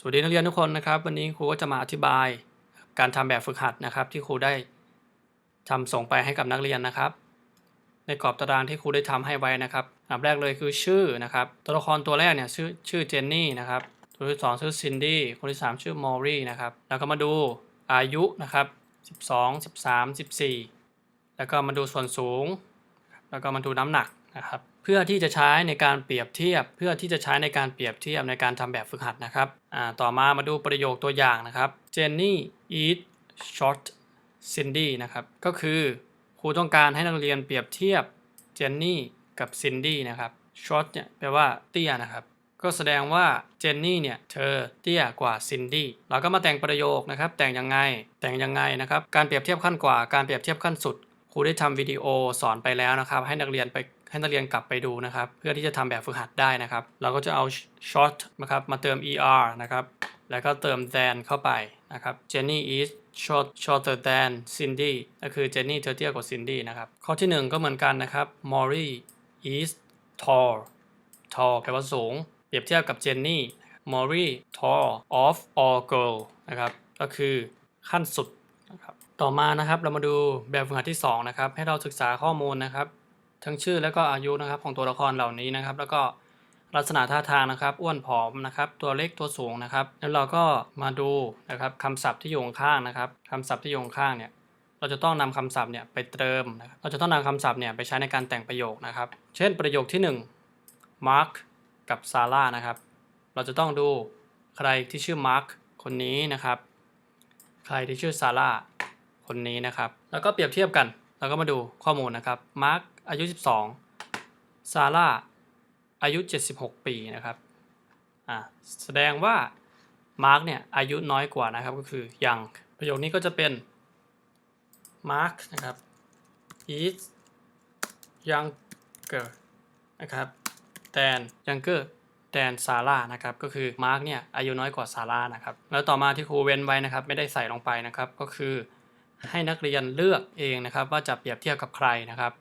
สวัสดีนักเรียนทุกคนนะครับ วันนี้ครูก็จะมาอธิบายการทำแบบฝึกหัดนะครับ ที่ครูได้ทำส่งไปให้กับนักเรียนนะครับ ในกรอบตารางที่ครูได้ทำให้ไว้นะครับอันดับแรกเลยคือชื่อนะครับ ตัวละครตัวแรกเนี่ยชื่อชื่อเจนนี่นะครับตัวที่สองชื่อซินดี้คนที่สามชื่อมอรี่นะครับแล้วก็มาดูอายุนะครับ12 13 14 แล้วก็มาดูส่วนสูง แล้วก็มาดูน้ำหนัก นะครับเพื่อที่จะใช้ในการเปรียบเทียบ เพื่อที่จะใช้ในการเปรียบเทียบในการทำแบบฝึกหัดนะครับต่อมามาดูประโยคตัวอย่างนะครับเจนนี่ eat short Cindy นะครับก็คือครูต้องการให้นักเรียนเปรียบเทียบเจนนี่กับซินดี้นะครับ short เนี่ยแปลว่าเตี้ยนะครับ ก็แสดงว่าเจนนี่เนี่ยเธอเตี้ยกว่าซินดี้เราก็มาแต่งประโยคนะครับ แต่งยังไงแต่งยังไงนะครับ การเปรียบเทียบขั้นกว่าการเปรียบเทียบขั้นสุด ครูได้ทำวิดีโอสอนไปแล้วนะครับ ให้นักเรียนไป ให้นักเรียนกลับไปดูนะครับ เพื่อที่จะทำแบบฝึกหัดได้นะครับ เราก็จะเอา short นะครับมาเติม er นะครับ แล้วก็เติม than เข้าไปนะครับ Jenny is short shorter than Cindy ก็คือ Jenny เธอเตี้ยกว่า Cindy นะครับ ข้อที่ 1 ก็เหมือนกันนะครับ Maury is tall tall แปลว่าสูง เปรียบเทียบกับ Jenny Maury tall of all girl นะครับ ก็คือขั้นสุดนะครับ ต่อมานะครับเรามาดูแบบฝึกหัดที่ 2 นะครับ ให้เราศึกษาข้อมูลนะครับ ทั้งชื่อและก็อายุนะครับของตัวละครเหล่านี้นะครับ แล้วก็ลักษณะท่าทางนะครับ อ้วนผอมนะครับ ตัวเล็กตัวสูงนะครับ แล้วเราก็มาดูนะครับคำศัพท์ที่อยู่ข้างนะครับคำศัพท์ที่อยู่ข้างเนี่ยเราจะต้องนำคำศัพท์เนี่ยไปเติมนะครับเราจะต้องนำคำศัพท์เนี่ยไปใช้ในการแต่งประโยคนะครับ เช่นประโยคที่1 Mark กับซาร่านะครับ เราจะต้องดูใครที่ชื่อ Mark คนนี้นะครับ ใครที่ชื่อซาร่าคนนี้นะครับ แล้วก็เปรียบเทียบกัน เราก็มาดูข้อมูลนะครับมาร์คอายุ 12 ซาร่าอายุ 76 ปีนะครับอ่าแสดงว่ามาร์คเนี่ยอายุน้อยกว่านะครับก็คือ young ประโยคนี้ก็จะเป็นมาร์คนะครับ is younger นะครับ than younger than ซาร่านะครับก็คือมาร์คเนี่ยอายุน้อยกว่าซาร่านะครับแล้วต่อมาที่ครูเว้นไว้นะครับไม่ได้ใส่ลงไปนะครับก็คือ ให้นักเรียนเลือกเองนะครับ ว่าจะเปรียบเทียบกับใครนะครับ